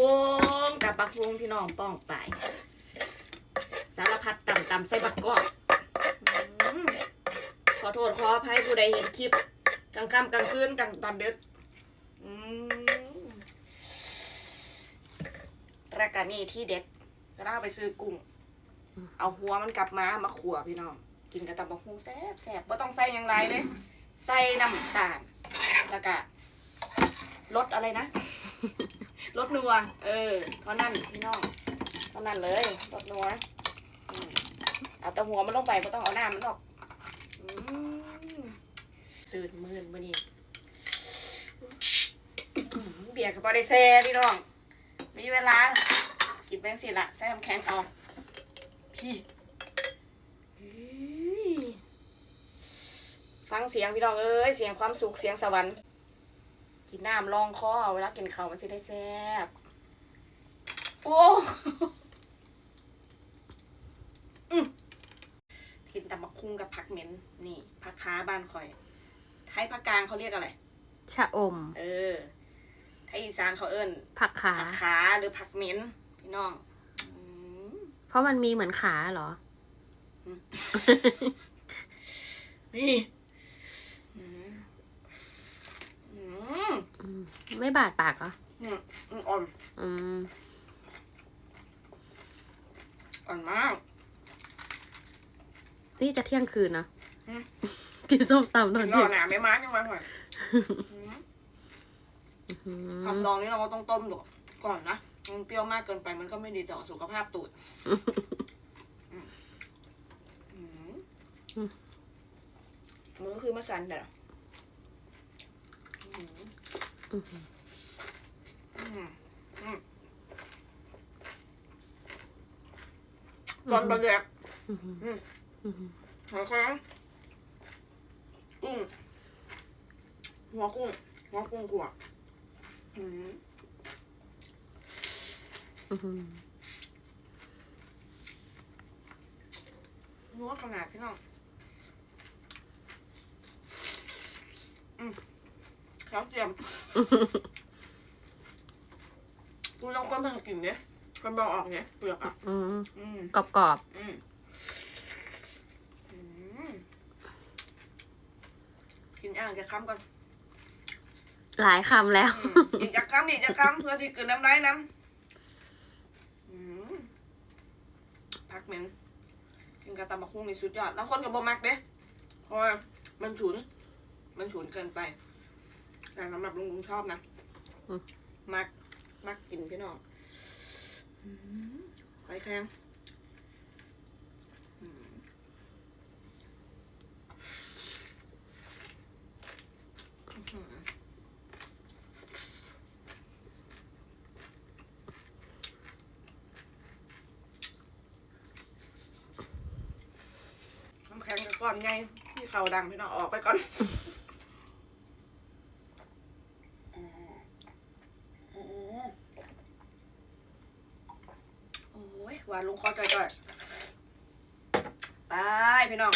คุงตับบักคุงพี่น้องป้องไป สารพัดต่ำต่ำใส่บักกอกขอโทษขออภัยผู้ใดเห็นคลิปกลางค่ำกลางคืนกลางตอนดึกรากานี้ที่เด็ดจะได้เอาไปซื้อกุ้ง เอาหัวมันกลับมามาขัวพี่น้อง กินกับตำบักหุ่งแซ่บแซ่บบ่ต้องใส่หยังไรเลย ใส่น้ำตาล แล้วก็รสอะไรนะ รสนัว เออเพราะนั่นพี่น้องเพราะนั่นเลยรสนัวอืมเอาแต่หัวมันลงไปไม่ต้องเอาหน้ามันออกอืมสื่นมื่นมานี่อื้อหือเบียร์กับปอได้แซ่พี่น้อง มีเวลากินแบงสิละใส่น้ำแข็งเอาพี่เฮ้ยฟังเสียงพี่น้องเอ้ยเสียงความสุขเสียงสวรรค์ กินน้ำรองคอเวลากินข้าวมันสิได้แซ่บโอ้อืมกินตำบักคุงกับผักเหม็น นี่ผักค้าบ้านคอย ไทยภาคกลางเขาเรียกอะไร ชะอม เออ ไทยอีสานเขาเอิ้นผักขาผักขาหรือผักเหม็นพี่น้องอืมเพราะมันมีเหมือนขาเหรอ นี่อืมอืม อืม ไม่บาดปากเหรออืมอืมอ่อนอืมอ่อนมาก นี่จะเที่ยงคืนนะอืม กินส้มตำตอนรเย็อนหนาไม่มายังมาหน่อยอืมอืมทำดองนี้เราก็ต้องต้มดูก่อนนะมันเปรี้ยวมากเกินไปมันก็ไม่ดีต่อสุขภาพตูดอืมอืมมือคือมาสันเด้ออืม อืมอืมอืมก่อนบะเดียกอืมอืมอืมหัวแข็งกุ้ง หัวกุ้ง หัวกุ้งกวอืมอืมนัวขนาดพี่น้องอืม ข้าวเจียมกูลองคนเพิ่งกินเนี่ยคนบอกออกเนี่ยเปลือกอะอืมอืมกรอบกรอบอืมอืมกินอ่างจะค้ำก่อนๆหลายคำแล้ว อืมอีกจะค้ำอีกจะค้ำเพื่อที่กินน้ำได้น้ำอืมพักเหม็นกินกระตำบักหุ่งนี่สุดยอดบางคนกับบมักเด้เพราะว่ามันฉุน มันฉุนเกินไป แต่สำหรับลุงลุงชอบนะอืม มักมักกินพี่น้องอืมหอยแครงอืมอื้อหือน้ำแข็งกับก้อนไงที่เขาดังพี่น้องออกไปก่อน อืมอืมโอ้ย หวานลุงคอจ่อยๆไปพี่น้อง